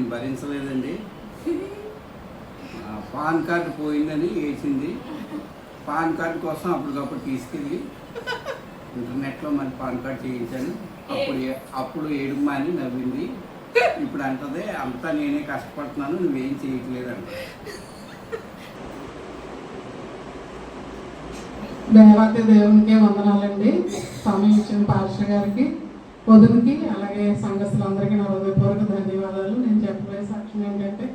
నేను భరించలేదండి. Pan card పోయిందని వేసింది పాన్ కార్డు కోసం అప్పటికప్పుడు తీసుకెళ్ళి ఇంటర్నెట్లో మరి పాన్ కార్డు చేయించాను. అప్పుడు అప్పుడు ఏడుమా అని నవ్వింది. ఇప్పుడు అంటదే అంతా నేనే కష్టపడుతున్నాను నువ్వేం చేయట్లేదంట దేవాతి దేవునికి వందనాలండి. సమయం ఇచ్చిన పాస్టర్ గారికి వదునికి అలాగే సంఘస్థులందరికీ నా హృదయపూర్వక ధన్యవాదాలు. నేను చెప్పబోయే సాక్ష్యం ఏంటంటే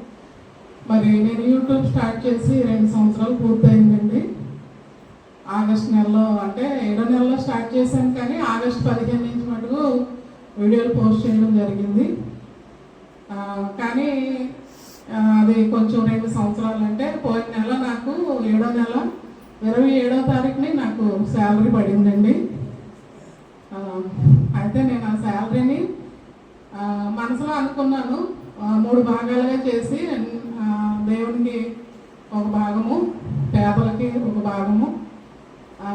మరి నేను యూట్యూబ్ స్టార్ట్ చేసి రెండు సంవత్సరాలు పూర్తయిందండి. ఆగస్ట్ నెలలో అంటే ఏడో నెలలో స్టార్ట్ చేశాను కానీ ఆగస్ట్ పదిహేను నుంచి మటుకు వీడియోలు పోస్ట్ చేయడం జరిగింది. కానీ అది కొంచెం రెండు సంవత్సరాలు అంటే పోయిన నెల నాకు ఏడో నెల ఇరవై ఏడో తారీఖుని నాకు శాలరీ పడింది ఆ, అయితే నేను ఆ శాలరీని ఆ, మనసులో అనుకున్నాను ఆ, మూడు భాగాలుగా చేసి ఆ, దేవునికి ఒక భాగము పేదలకి ఒక భాగము ఆ,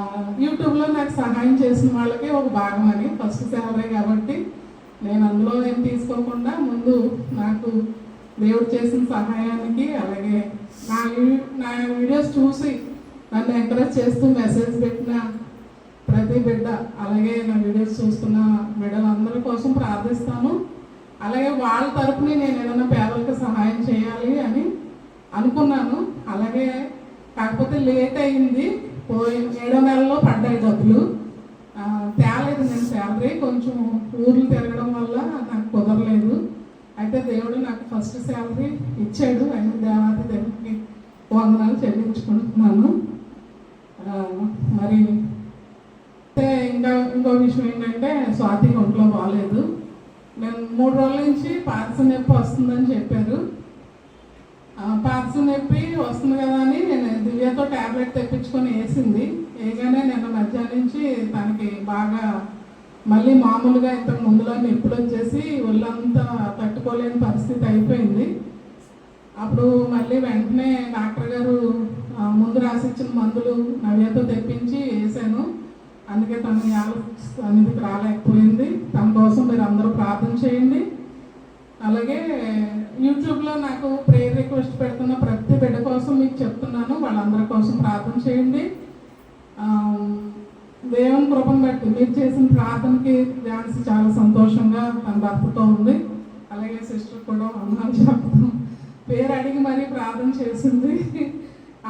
యూట్యూబ్లో నాకు సహాయం చేసిన వాళ్ళకి ఒక భాగం అని ఫస్ట్ శాలరీ కాబట్టి నేను అందులో ఏం తీసుకోకుండా ముందు నాకు దేవుడు చేసిన సహాయానికి అలాగే నా నా వీడియోస్ చూసి నన్ను ఎంకరేజ్ చేస్తూ మెసేజ్ పెట్టిన ప్రతి బిడ్డ అలాగే నా వీడియోస్ చూస్తున్న బిడ్డలందరి కోసం ప్రార్థిస్తాను. అలాగే వాళ్ళ తరపుని నేను ఏదైనా పేదలకు సహాయం చేయాలి అని అనుకున్నాను. అలాగే కాకపోతే లేట్ అయింది పోయి ఏడో నెలలో పడ్డాయి డబ్బులు. తేలేదు నేను శాలరీ. కొంచెం ఊర్లు తిరగడం వల్ల నాకు కుదరలేదు. అయితే దేవుడు నాకు ఫస్ట్ శాలరీ ఇచ్చాడు. ఆయన దేవాది దేవుడికి వందనాలు చెల్లించుకుంటున్నాను. మరి అయితే ఇంకా ఇంకో విషయం ఏంటంటే స్వాతి ఒంట్లో బాగాలేదు నేను మూడు రోజుల నుంచి పార్సల్ నొప్పి వస్తుందని చెప్పారు. ఆ, పార్సల్ నొప్పి వస్తుంది కదా అని నేను దివ్యతో ట్యాబ్లెట్ తెప్పించుకొని వేసింది. వేయగానే నిన్న మధ్యాహ్నం నుంచి తనకి బాగా మళ్ళీ మామూలుగా ఇంత ముందులో నొప్పులు వచ్చేసి ఒళ్ళంతా తట్టుకోలేని పరిస్థితి అయిపోయింది. అప్పుడు మళ్ళీ వెంటనే డాక్టర్ గారు ముందు రాసిచ్చిన మందులు నవ్యతో తెప్పించి వేసాను అందుకే తను అనేది రాలేకపోయింది. తన కోసం మీరు అందరూ ప్రార్థన చేయండి. అలాగే యూట్యూబ్లో నాకు ప్రేయర్ రిక్వెస్ట్ పెడుతున్న ప్రతి బిడ్డ కోసం మీకు చెప్తున్నాను. వాళ్ళందరి కోసం ప్రార్థన చేయండి. దేవుని కృపను బట్టి మీరు చేసిన ప్రార్థనకి డాన్స్ చాలా సంతోషంగా తన భర్తతో ఉంది. అలాగే సిస్టర్ కూడా అన్నాను చెప్తాం. పేరు అడిగి మరీ ప్రార్థన చేసింది.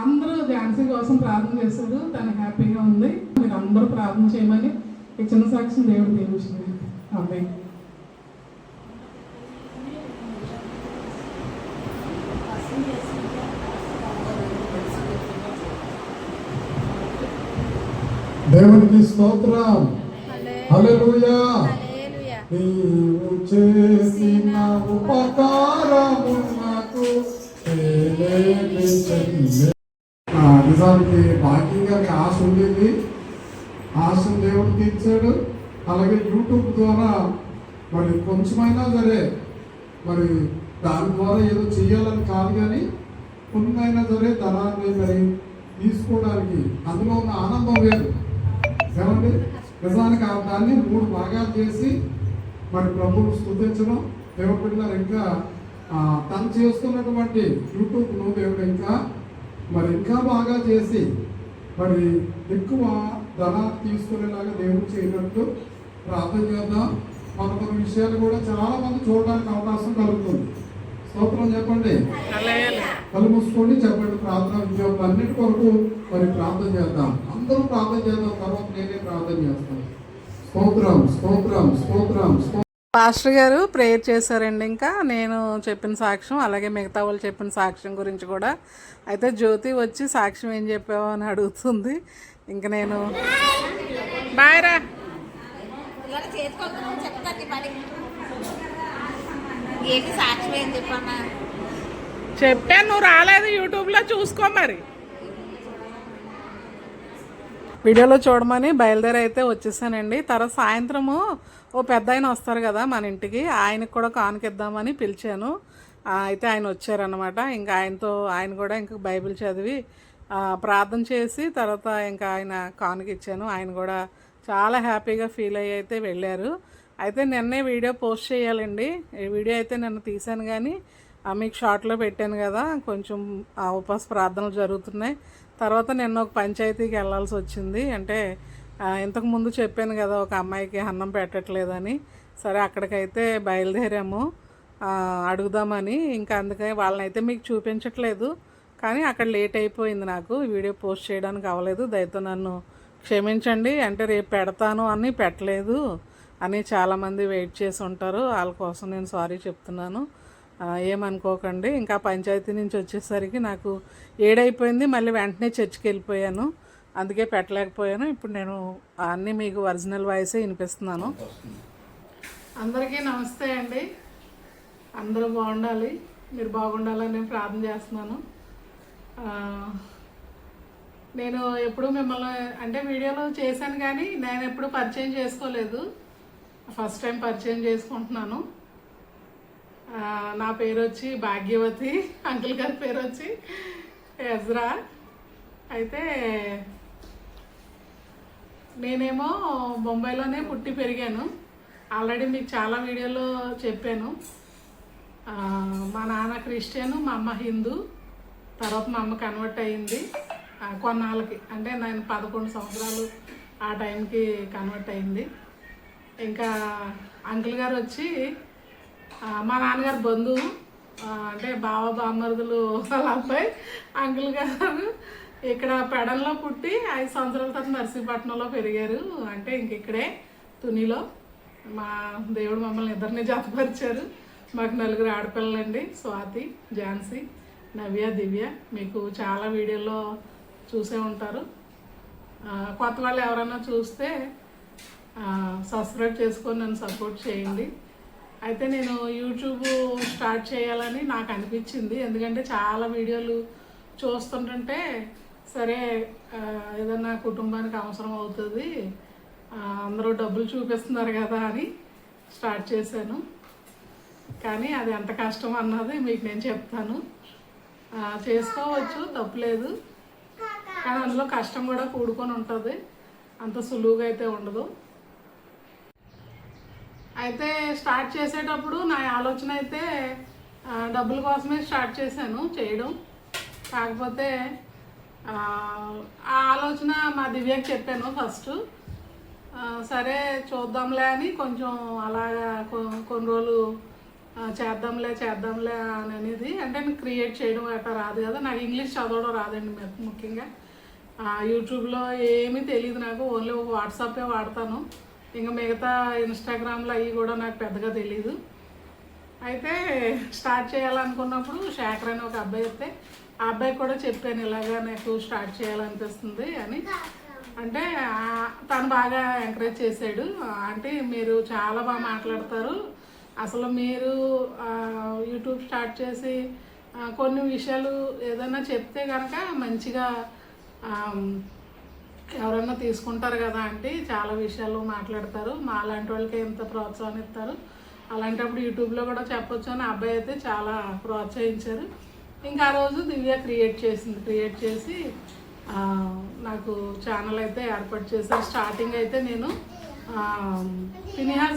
అందరూ ధ్యాన్సీ కోసం ప్రార్థన చేశారు. తను హ్యాపీగా ఉంది. మీరు అందరూ ప్రార్థన చేయమని ఇచ్చిన చిన్న సాక్షి దేవుడు దీవించింది. అమ్మాయి దేవునికి స్తోత్రం. హల్లెలూయా. నీవు చేసిన ఉపకారమునకు నిజానికి భాగ్యంగా ఆశ ఉండేది. ఆశ దేవుడు తీర్చాడు అలాగే యూట్యూబ్ ద్వారా మరి కొంచెమైనా సరే మరి దాని ద్వారా ఏదో చేయాలని కాదు కానీ కొన్నైనా సరే ధనాన్ని మరి తీసుకోవడానికి అందులో ఉన్న ఆనందం వేరు. ఏమండి? నిజానికి ఆ దాన్ని మూడు భాగాలు చేసి మరి ప్రభువును స్తుతించడం దేవుడు ఇంకా తను చేస్తున్నటువంటి యూట్యూబ్ను దేవుడు ఇంకా మరి ఇంకా బాగా చేసి మరి ఎక్కువ ధనాన్ని తీసుకునేలాగా దేవుడు చేయనట్టు ప్రార్థన చేద్దాం. మన కొన్ని విషయాలు కూడా చాలా మంది చూడడానికి అవకాశం కలుగుతుంది. స్తోత్రం చెప్పండి? కళ్ళు మూసుకోండి చెప్పండి ప్రార్థన అన్నిటి కొరకు మరి ప్రార్థన చేద్దాం. అందరూ ప్రార్థన చేద్దాం తర్వాత నేనే ప్రార్థన చేస్తాను స్తోత్రం స్తోత్రం స్తోత్రం పాస్టర్ గారు ప్రేయర్ చేశారండి ఇంకా. నేను చెప్పిన సాక్ష్యం అలాగే మిగతా వాళ్ళు చెప్పిన సాక్ష్యం గురించి కూడా. అయితే జ్యోతి వచ్చి సాక్ష్యం ఏం చెప్పావు అని అడుగుతుంది. ఇంకా నేను బాయ్ రా. ఇవాళ చేసుకోకుండా చెప్తాను మరి ఏంటి సాక్షి ఏం చెప్పమ్మా? చెప్పాను నువ్వు రాలేదు యూట్యూబ్లో చూసుకో మరి. వీడియోలో చూడమని బయలుదేరి అయితే వచ్చేసానండి. తర్వాత సాయంత్రము ఓ పెద్ద ఆయన వస్తారు కదా మన ఇంటికి ఆయనకు కూడా కానుకిద్దామని పిలిచాను. అయితే ఆయన వచ్చారనమాట ఇంకా ఆయనతో ఆయన కూడా ఇంకా బైబిల్ చదివి ప్రార్థన చేసి తర్వాత ఇంకా ఆయన కానుకిచ్చాను. ఆయన కూడా చాలా హ్యాపీగా ఫీల్ అయ్యి అయితే వెళ్ళారు. అయితే నిన్నే వీడియో పోస్ట్ చేయాలండి. ఈ వీడియో అయితే నిన్న తీశాను కానీ మీకు షార్ట్లో పెట్టాను కదా కొంచెం ఆ ఉపాస ప్రార్థనలు జరుగుతున్నాయి. తర్వాత నిన్న ఒక పంచాయతీకి వెళ్ళాల్సి వచ్చింది. అంటే ఇంతకుముందు ఇంతకు ముందు చెప్పాను కదా ఒక అమ్మాయికి అన్నం పెట్టట్లేదని. సరే అక్కడికైతే బయలుదేరాము. అడుగుదామని. ఇంకా అందుకని వాళ్ళని అయితే మీకు చూపించట్లేదు. కానీ అక్కడ లేట్ అయిపోయింది నాకు. వీడియో పోస్ట్ చేయడానికి అవ్వలేదు. దయతో నన్ను క్షమించండి. అంటే రేపు పెడతాను అని పెట్టలేదు అని చాలామంది వెయిట్ చేసి ఉంటారు. వాళ్ళ కోసం నేను సారీ చెప్తున్నాను. ఏమనుకోకండి. ఇంకా పంచాయతీ నుంచి వచ్చేసరికి నాకు ఏడైపోయింది. మళ్ళీ వెంటనే చర్చికి వెళ్ళిపోయాను. అందుకే పెట్టలేకపోయాను. ఇప్పుడు నేను అన్నీ మీకు ఒరిజినల్ వాయిసే వినిపిస్తున్నాను. అందరికీ నమస్తే అండి. అందరూ బాగుండాలి. మీరు బాగుండాలని ప్రార్థన చేస్తున్నాను. నేను ఎప్పుడు మిమ్మల్ని అంటే వీడియోలో చేశాను కానీ నేను ఎప్పుడు పరిచయం చేసుకోలేదు. ఫస్ట్ టైం పరిచయం చేసుకుంటున్నాను. నా పేరు వచ్చి భాగ్యవతి అంకుల్ గారి పేరు వచ్చి ఎజ్రా. అయితే నేనేమో బొంబాయిలోనే పుట్టి పెరిగాను. ఆల్రెడీ మీకు చాలా వీడియోలో చెప్పాను. మా నాన్న క్రిస్టియన్ మా అమ్మ హిందూ. తర్వాత మా అమ్మ కన్వర్ట్ అయ్యింది. కొన్నాళ్ళకి. అంటే నేను పదకొండు సంవత్సరాలు ఆ టైంకి కన్వర్ట్ అయింది ఇంకా అంకుల్ గారు వచ్చి మా నాన్నగారు బంధువు అంటే బావ బామ్మరుదులు వాళ్ళ అబ్బాయి అంకుల్ గారు ఇక్కడ పెడల్లో పుట్టి ఐదు సంవత్సరాల తర్వాత నర్సీపట్నంలో పెరిగారు. అంటే ఇంక ఇక్కడే తునిలో మా దేవుడు మమ్మల్ని ఇద్దరిని జతపరిచారు. మాకు నలుగురు ఆడపిల్లలండి స్వాతి ఝాన్సీ నవ్య దివ్య. మీకు చాలా వీడియోలో చూసే ఉంటారు. కొత్త వాళ్ళు ఎవరైనా చూస్తే సబ్స్క్రైబ్ చేసుకొని నన్ను సపోర్ట్ చేయండి. అయితే నేను యూట్యూబ్ స్టార్ట్ చేయాలని నాకు అనిపించింది. ఎందుకంటే చాలా వీడియోలు చూస్తుంటుంటే సరే ఏదన్నా కుటుంబానికి అవసరం అవుతుంది అందరూ డబ్బులు చూపిస్తున్నారు కదా అని స్టార్ట్ చేశాను. కానీ అది ఎంత కష్టం అన్నది మీకు నేను చెప్తాను. చేసుకోవచ్చు తప్పులేదు. కానీ అందులో కష్టం కూడా కూడుకొని ఉంటుంది. అంత సులువుగా అయితే ఉండదు. అయితే స్టార్ట్ చేసేటప్పుడు నా ఆలోచన అయితే డబ్బుల కోసమే స్టార్ట్ చేశాను చేయడం. కాకపోతే ఆ ఆలోచన మా దివ్యకి చెప్పాను ఫస్ట్. సరే చూద్దాంలే అని కొంచెం అలాగా కొ- కొన్ని రోజులు చేద్దాంలే చేద్దాంలే అని అనేది అంటే నేను క్రియేట్ చేయడం అట్లా రాదు కదా. నాకు ఇంగ్లీష్ చదవడం రాదండి ముఖ్యంగా. యూట్యూబ్లో ఏమీ తెలియదు నాకు. ఓన్లీ ఒక వాట్సాపే వాడతాను. ఇంకా మిగతా ఇన్స్టాగ్రామ్లో అవి కూడా నాకు పెద్దగా తెలియదు అయితే స్టార్ట్ చేయాలనుకున్నప్పుడు శేఖర్ అని ఒక అబ్బాయి అయితే ఆ అబ్బాయి కూడా చెప్పాను ఇలాగా నాకు స్టార్ట్ చేయాలనిపిస్తుంది అని. అంటే తను బాగా ఎంకరేజ్ చేశాడు. అంటే మీరు చాలా బాగా మాట్లాడతారు. అసలు మీరు యూట్యూబ్ స్టార్ట్ చేసి కొన్ని విషయాలు ఏదైనా చెప్తే కనుక మంచిగా ఎవరన్నా తీసుకుంటారు కదా అంటే చాలా విషయాలు మాట్లాడతారు. మా అలాంటి వాళ్ళకి ఎంత ప్రోత్సాహం ఇస్తారు. అలాంటప్పుడు యూట్యూబ్లో కూడా చెప్పొచ్చు అని అబ్బాయి అయితే చాలా ప్రోత్సహించారు. ఇంకా ఆ రోజు దివ్య క్రియేట్ చేసింది. క్రియేట్ చేసి నాకు ఛానల్ అయితే ఏర్పాటు చేశారు. స్టార్టింగ్ అయితే నేను ఆ,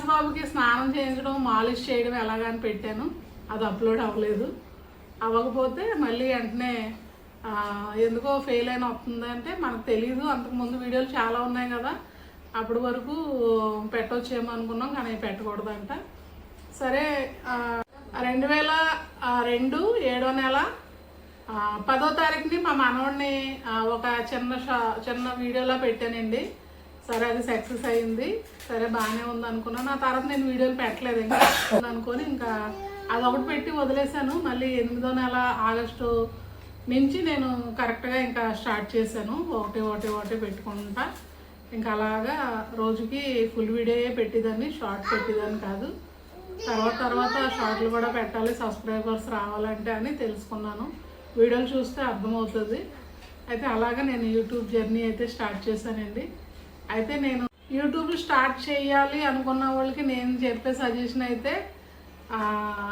బాబుకి స్నానం చేయించడం మాలిష్ చేయడం ఎలాగని పెట్టాను. అది అప్లోడ్ అవ్వలేదు. అవ్వకపోతే మళ్ళీ వెంటనే ఎందుకో ఫెయిల్ అయిన వస్తుంది అంటే మనకు తెలియదు అంతకుముందు వీడియోలు చాలా ఉన్నాయి కదా. అప్పటి వరకు పెట్టవచ్చేమో అనుకున్నాం కానీ పెట్టకూడదంట. సరే రెండు వేల రెండు ఏడో నెల పదో తారీఖుని మా మనవడిని ఒక చిన్న షా చిన్న వీడియోలో పెట్టానండి. సరే అది సక్సెస్ అయింది. సరే బాగానే ఉంది అనుకున్నాను ఆ తర్వాత నేను వీడియోలు పెట్టలేదు ఇంకా. అనుకొని ఇంకా అది ఒకటి పెట్టి వదిలేశాను. మళ్ళీ ఎనిమిదో నెల ఆగస్టు నుంచి నేను కరెక్ట్గా ఇంకా స్టార్ట్ చేశాను. ఒకటి ఒకటి ఒకటి పెట్టుకుంటా. ఇంకా అలాగా రోజుకి ఫుల్ వీడియో పెట్టేదాన్ని షార్ట్ పెట్టేదాన్ని కాదు. తర్వాత తర్వాత షార్ట్లు కూడా పెట్టాలి సబ్స్క్రైబర్స్ రావాలంటే అని తెలుసుకున్నాను. వీడియోలు చూస్తే అర్థమవుతుంది. అయితే అలాగా నేను యూట్యూబ్ జర్నీ అయితే స్టార్ట్ చేశానండి. అయితే నేను యూట్యూబ్ స్టార్ట్ చేయాలి అనుకున్న వాళ్ళకి నేను చెప్పే సజెషన్ అయితే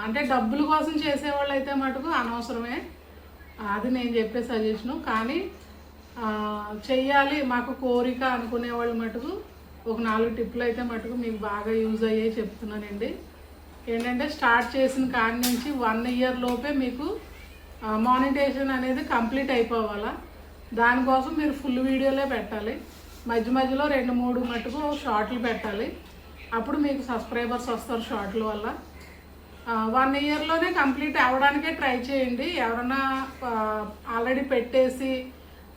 అంటే డబ్బుల కోసం చేసేవాళ్ళు అయితే మటుకు అనవసరమే. అది నేను చెప్పే సజెషను కానీ చెయ్యాలి. మాకు కోరిక అనుకునే వాళ్ళు మటుకు ఒక నాలుగు టిప్లు అయితే మటుకు మీకు బాగా యూజ్ అయ్యాయి చెప్తున్నానండి. ఏంటంటే స్టార్ట్ చేసిన కాడి నుంచి వన్ ఇయర్ లోపే మీకు మానిటేషన్ అనేది కంప్లీట్ అయిపోవాలా. దానికోసం మీరు ఫుల్ వీడియోలే పెట్టాలి. మధ్య మధ్యలో రెండు మూడు మటుకు షార్ట్లు పెట్టాలి. అప్పుడు మీకు సబ్స్క్రైబర్స్ వస్తారు షార్ట్ల వల్ల. వన్ ఇయర్లోనే కంప్లీట్ అవ్వడానికే ట్రై చేయండి. ఎవరన్నా ఆల్రెడీ పెట్టేసి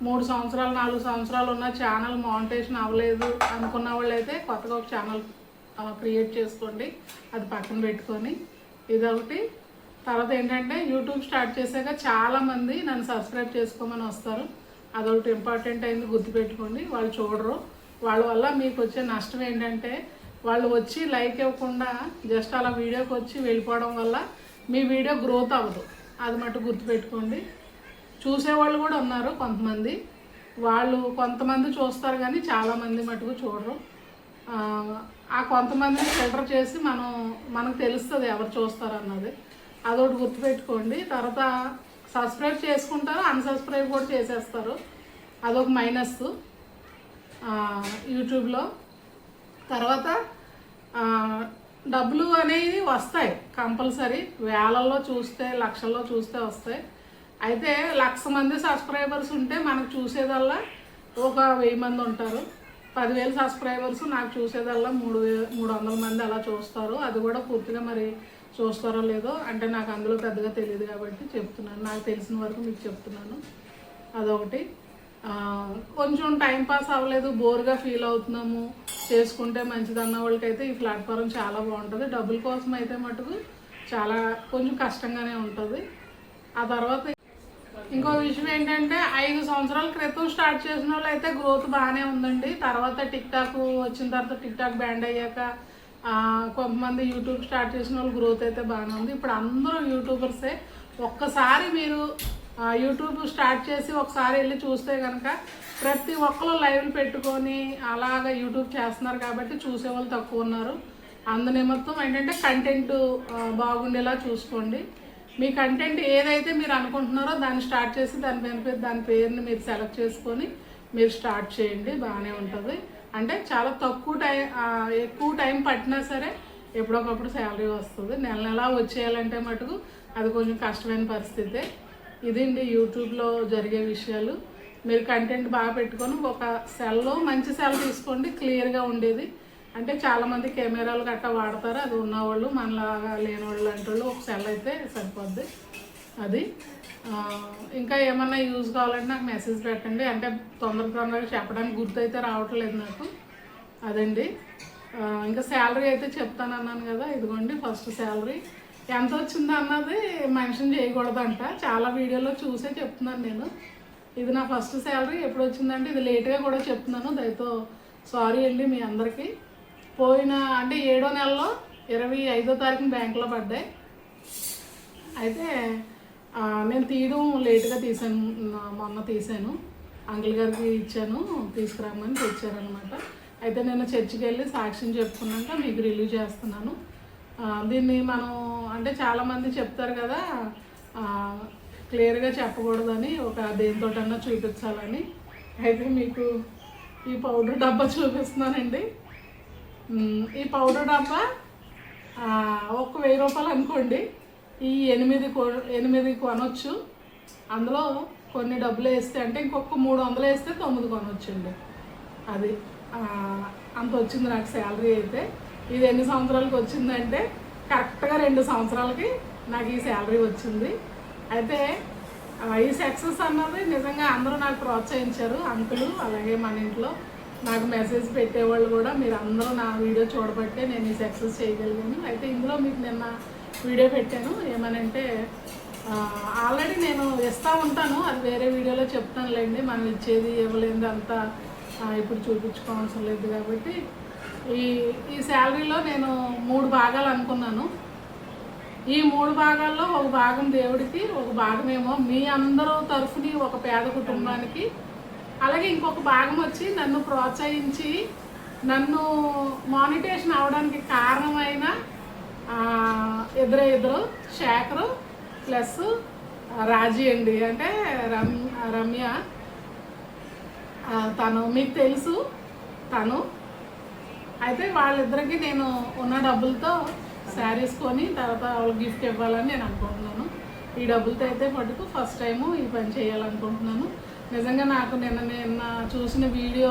మూడు సంవత్సరాలు నాలుగు సంవత్సరాలు ఉన్న ఛానల్ మానిటేషన్ అవ్వలేదు అనుకున్న వాళ్ళైతే కొత్తగా ఒక ఛానల్ క్రియేట్ చేసుకోండి. అది పక్కన పెట్టుకొని. ఇదొకటి. తర్వాత ఏంటంటే యూట్యూబ్ స్టార్ట్ చేశాక చాలామంది నన్ను సబ్స్క్రైబ్ చేసుకోమని వస్తారు. అదొకటి ఇంపార్టెంట్ అయింది గుర్తుపెట్టుకోండి. వాళ్ళు చూడరు. వాళ్ళ వల్ల మీకు వచ్చే నష్టం ఏంటంటే వాళ్ళు వచ్చి లైక్ ఇవ్వకుండా జస్ట్ అలా వీడియోకి వచ్చి వెళ్ళిపోవడం వల్ల మీ వీడియో గ్రోత్ అవ్వదు. అది మటు గుర్తుపెట్టుకోండి. చూసేవాళ్ళు కూడా ఉన్నారు కొంతమంది. వాళ్ళు కొంతమంది చూస్తారు కానీ చాలామంది మటుకు చూడరు. ఆ, కొంతమందిని ఫిల్టర్ చేసి మనం మనకు తెలుస్తుంది ఎవరు చూస్తారు అన్నది. అదొకటి గుర్తుపెట్టుకోండి. తర్వాత సబ్స్క్రైబ్ చేసుకుంటారు అన్సబ్స్క్రైబ్ కూడా చేసేస్తారు. అదొక మైనస్ యూట్యూబ్లో తర్వాత డబ్బులు అనేవి వస్తాయి కంపల్సరీ. వేలల్లో చూస్తే లక్షల్లో చూస్తే వస్తాయి. అయితే లక్ష మంది సబ్స్క్రైబర్స్ ఉంటే మనకు చూసేదల్లా ఒక వెయ్యి మంది ఉంటారు. పదివేల సబ్స్క్రైబర్స్ నాకు చూసేదల్లా మూడు మూడు వందల మంది అలా చూస్తారు. అది కూడా పూర్తిగా మరి చూస్తారో లేదో అంటే నాకు అందులో పెద్దగా తెలియదు కాబట్టి చెప్తున్నాను. నాకు తెలిసిన వరకు మీకు చెప్తున్నాను. అదొకటి. కొంచెం టైం పాస్ అవ్వలేదు బోర్గా ఫీల్ అవుతున్నాము. చేసుకుంటే మంచిది అన్న వాళ్ళకైతే ఈ ప్లాట్ఫారం చాలా బాగుంటుంది. డబ్బుల కోసం అయితే మటుకు చాలా కొంచెం కష్టంగానే ఉంటుంది. ఆ తర్వాత ఇంకో విషయం ఏంటంటే ఐదు సంవత్సరాల క్రితం స్టార్ట్ చేసిన వాళ్ళు అయితే గ్రోత్ బాగానే ఉందండి. తర్వాత టిక్ టాక్ వచ్చిన తర్వాత టిక్ టాక్ బ్యాండ్ అయ్యాక కొంతమంది యూట్యూబ్ స్టార్ట్ చేసిన వాళ్ళు గ్రోత్ అయితే బాగానే ఉంది. ఇప్పుడు అందరూ యూట్యూబర్సే. ఒక్కసారి మీరు యూట్యూబ్ స్టార్ట్ చేసి ఒకసారి వెళ్ళి చూస్తే కనుక ప్రతి ఒక్కరు లైవ్లు పెట్టుకొని అలాగ యూట్యూబ్ చేస్తున్నారు కాబట్టి చూసేవాళ్ళు తక్కువ ఉన్నారు. అందు నిమిత్తం ఏంటంటే కంటెంట్ బాగుండేలా చూసుకోండి. మీ కంటెంట్ ఏదైతే మీరు అనుకుంటున్నారో దాన్ని స్టార్ట్ చేసి దాని పేరు దాని పేరుని మీరు సెలెక్ట్ చేసుకొని మీరు స్టార్ట్ చేయండి. బాగానే ఉంటుంది. అంటే చాలా తక్కువ టైం ఎక్కువ టైం పట్టినా సరే ఎప్పుడొకప్పుడు శాలరీ వస్తుంది. నెల నెలా వచ్చేయాలంటే మటుకు అది కొంచెం కష్టమైన పరిస్థితే. ఇదండి యూట్యూబ్లో జరిగే విషయాలు? మీరు కంటెంట్ బాగా పెట్టుకొని ఒక సెల్లో మంచి సెల్ తీసుకోండి క్లియర్గా ఉండేది. అంటే చాలామంది కెమెరాలు గట్టా వాడతారు అది ఉన్నవాళ్ళు మనలాగా లేని వాళ్ళు లాంటి వాళ్ళు ఒక సెల్ అయితే సరిపోద్ది అది. ఇంకా ఏమన్నా యూజ్ కావాలంటే నాకు మెసేజ్ పెట్టండి. అంటే తొందర తొందరగా చెప్పడానికి గుర్తయితే రావట్లేదు నాకు. అదండి. ఇంకా శాలరీ అయితే చెప్తాను అన్నాను కదా ఇదిగోండి ఫస్ట్ శాలరీ. ఎంత వచ్చింది అన్నది మెన్షన్ చేయకూడదంట. చాలా వీడియోలో చూసే చెప్తున్నాను నేను. ఇది నా ఫస్ట్ శాలరీ ఎప్పుడు వచ్చిందంటే ఇది లేట్గా కూడా చెప్తున్నాను దయతో. సారీ అండి మీ అందరికీ. పోయిన అంటే ఏడో నెలలో ఇరవై ఐదో తారీఖున బ్యాంకులో పడ్డాయి. అయితే నేను తీయడం లేట్గా తీసాను మొన్న తీసాను అంకుల్ గారికి ఇచ్చాను తీసుకురామని తెచ్చారనమాట అయితే నేను చర్చికి వెళ్ళి సాక్ష్యం చెప్పుకున్నాక మీకు రిలీవ్ చేస్తున్నాను. దీన్ని మనం అంటే చాలామంది చెప్తారు కదా క్లియర్గా చెప్పకూడదని ఒక దేనితోటన్నా చూపించాలని. అయితే మీకు ఈ పౌడర్ డబ్బా చూపిస్తున్నానండి. ఈ పౌడర్ డబ్బా ఒక వెయ్యి రూపాయలు అనుకోండి. ఈ ఎనిమిది కొ ఎనిమిది కొనొచ్చు. అందులో కొన్ని డబ్బులు వేస్తే అంటే ఇంకొక మూడు వందలు వేస్తే తొమ్మిది కొనొచ్చండి. అది అంత వచ్చింది నాకు శాలరీ అయితే. ఇది ఎన్ని సంవత్సరాలకి వచ్చిందంటే కరెక్ట్గా రెండు సంవత్సరాలకి నాకు ఈ శాలరీ వచ్చింది. అయితే ఈ సక్సెస్ అన్నది నిజంగా అందరూ నాకు ప్రోత్సహించారు అంకులు అలాగే మన ఇంట్లో. నాకు మెసేజ్ పెట్టేవాళ్ళు కూడా మీరు అందరూ నా వీడియో చూడబట్టే నేను ఈ సక్సెస్ చేయగలిగాను. అయితే ఇందులో మీకు నిన్న వీడియో పెట్టాను. ఏమనంటే ఆల్రెడీ నేను ఇస్తూ ఉంటాను అది వేరే వీడియోలో చెప్తానులేండి మనం ఇచ్చేది ఇవ్వలేదు అంతా ఇప్పుడు చూపించుకోవాల్సిన లేదు కాబట్టి ఈ ఈ శాలరీలో నేను మూడు భాగాలు అనుకున్నాను. ఈ మూడు భాగాల్లో ఒక భాగం దేవుడికి ఒక భాగం ఏమో మీ అందరూ తరఫుని ఒక పేద కుటుంబానికి. అలాగే ఇంకొక భాగం వచ్చి నన్ను ప్రోత్సహించి నన్ను మానిటేషన్ అవడానికి కారణమైన ఇద్దరే ఇద్దరు శేఖరు ప్లస్ రాజీ అండి. అంటే రమ్ రమ్య. తను మీకు తెలుసు తను అయితే వాళ్ళిద్దరికి నేను ఉన్న డబ్బులతో శారీస్ కొని తర్వాత వాళ్ళకి గిఫ్ట్ ఇవ్వాలని నేను అనుకుంటున్నాను. ఈ డబ్బులతో అయితే మటుకు ఫస్ట్ టైము ఈ పని చేయాలనుకుంటున్నాను. నిజంగా నాకు నిన్న నిన్న చూసిన వీడియో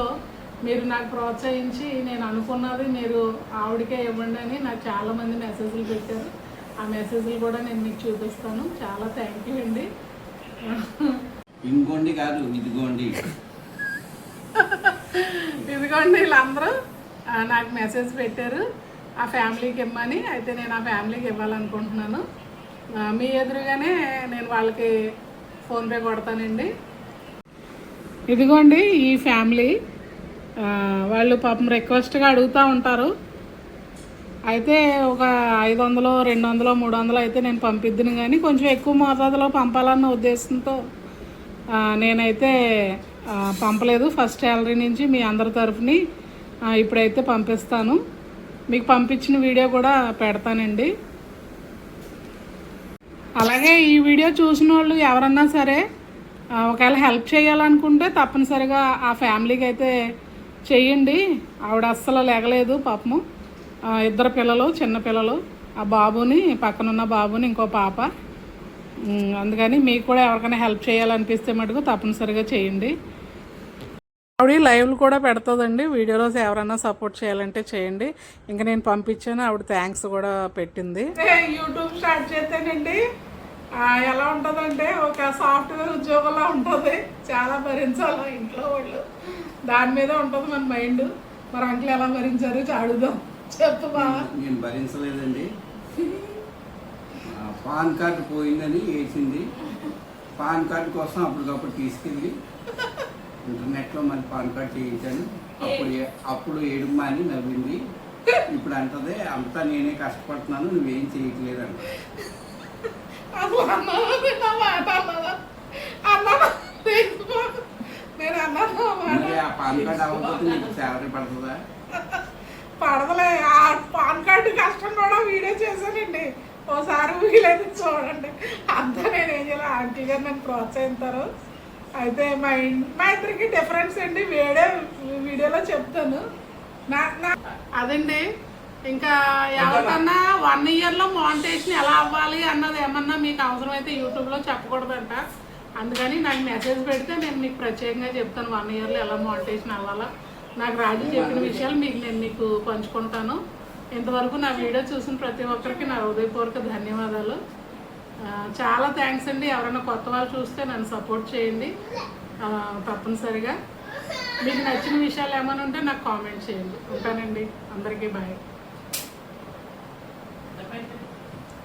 మీరు నాకు ప్రోత్సహించి నేను అనుకున్నది మీరు ఆవిడకే ఇవ్వండి అని నాకు చాలామంది మెసేజ్లు పెట్టారు. ఆ మెసేజ్లు కూడా నేను మీకు చూపిస్తాను. చాలా థ్యాంక్ యూ అండి. ఇంకోండి కాదు ఇదిగోండి. ఇదిగోండి వీళ్ళందరూ. నాకు మెసేజ్ పెట్టారు. ఆ ఫ్యామిలీకి ఇమ్మని అయితే నేను ఆ ఫ్యామిలీకి ఇవ్వాలనుకుంటున్నాను. మీ ఎదురుగానే నేను వాళ్ళకి ఫోన్పే కొడతానండి. ఇదిగోండి ఈ ఫ్యామిలీ వాళ్ళు పాపం రిక్వెస్ట్గా అడుగుతూ ఉంటారు. అయితే ఒక ఐదు వందలు రెండు వందలు మూడు వందలు అయితే నేను పంపిద్దును కానీ కొంచెం ఎక్కువ మోతాదులో పంపాలన్న ఉద్దేశంతో నేనైతే పంపలేదు. ఫస్ట్ శాలరీ నుంచి మీ అందరి తరఫుని ఇప్పుడైతే పంపిస్తాను. మీకు పంపించిన వీడియో కూడా పెడతానండి. అలాగే ఈ వీడియో చూసిన వాళ్ళు ఎవరన్నా సరే ఒకవేళ హెల్ప్ చేయాలనుకుంటే తప్పనిసరిగా ఆ ఫ్యామిలీకి అయితే చెయ్యండి ఆవిడ అస్సలు లేగలేదు పాపము. ఇద్దరు పిల్లలు చిన్న పిల్లలు ఆ బాబుని పక్కనున్న బాబుని ఇంకో పాప. అందుకని మీకు కూడా ఎవరికైనా హెల్ప్ చేయాలనిపిస్తే మటుకు తప్పనిసరిగా చేయండి. ఆవిడ లైవ్లు కూడా పెడుతుందండి. వీడియోలో ఎవరైనా సపోర్ట్ చేయాలంటే చేయండి. ఇంకా నేను పంపించాను. ఆవిడ థ్యాంక్స్ కూడా పెట్టింది. యూట్యూబ్ స్టార్ట్ చేస్తేనండి ఆ, ఎలా ఉంటుందంటే ఒక సాఫ్ట్వేర్ ఉద్యోగంలో ఉంటుంది. చాలా భరించాలి ఇంట్లో వాళ్ళు. దాని మీద ఉంటుంది మన మైండ్. మరి అంకులు ఎలా భరించారు? అడుగుదాం. చెప్పు నేను భరించలేదండి. ఆ, పాన్ కార్డు పోయిందని వేసింది పాన్ కార్డు కోసం అప్పటికప్పుడు తీసుకెళ్ళి ఇంటర్నెట్లో మళ్ళీ పాన్ కార్డు చేయించాను. అప్పుడు అప్పుడు ఏడుమ్మా అని నవ్వింది. ఇప్పుడు అంటదే అంతా నేనే కష్టపడుతున్నాను నువ్వేం చేయట్లేదు అంట అసలు అన్నావా నిన్న మాట అన్నావా అన్నావా Facebook. నేను అన్నాను ఆ మాట. మరి ఆ పాన్ కార్డు అవ్వకపోతే నీకు శాలరీ పడుతుందా? పడదలే. ఆ పాన్ కార్డు కష్టం కూడా వీడియో చేశానండి ఓసారి వీలైతే చూడండి. అంతా నేను ఏం చేయాలి? ఆంటీ గారు నన్ను ప్రోత్సహిస్తారు అయితే మా మా ఇద్దరికి డిఫరెన్స్ అండి వేడే వీడియోలో చెప్తాను. నా నా అదండి. ఇంకా ఎవరికన్నా వన్ ఇయర్లో మానిటేషన్ ఎలా అవ్వాలి అన్నది ఏమన్నా మీకు అవసరమైతే యూట్యూబ్లో చెప్పకూడదంట. అందుకని నాకు మెసేజ్ పెడితే నేను మీకు ప్రత్యేకంగా చెప్తాను వన్ ఇయర్లో ఎలా మానిటేషన్ అవ్వాలా. నాకు రాజు చెప్పిన విషయాలు మీకు నేను మీకు పంచుకుంటాను. ఇంతవరకు నా వీడియో చూసిన ప్రతి ఒక్కరికి నా హృదయపూర్వక ధన్యవాదాలు. చాలా థ్యాంక్స్ అండి. ఎవరైనా కొత్త వాళ్ళు చూస్తే నన్ను సపోర్ట్ చేయండి. తప్పనిసరిగా. మీకు నచ్చిన విషయాలు ఏమైనా ఉంటే నాకు కామెంట్ చేయండి. ఉంటానండి. అందరికీ బాయ్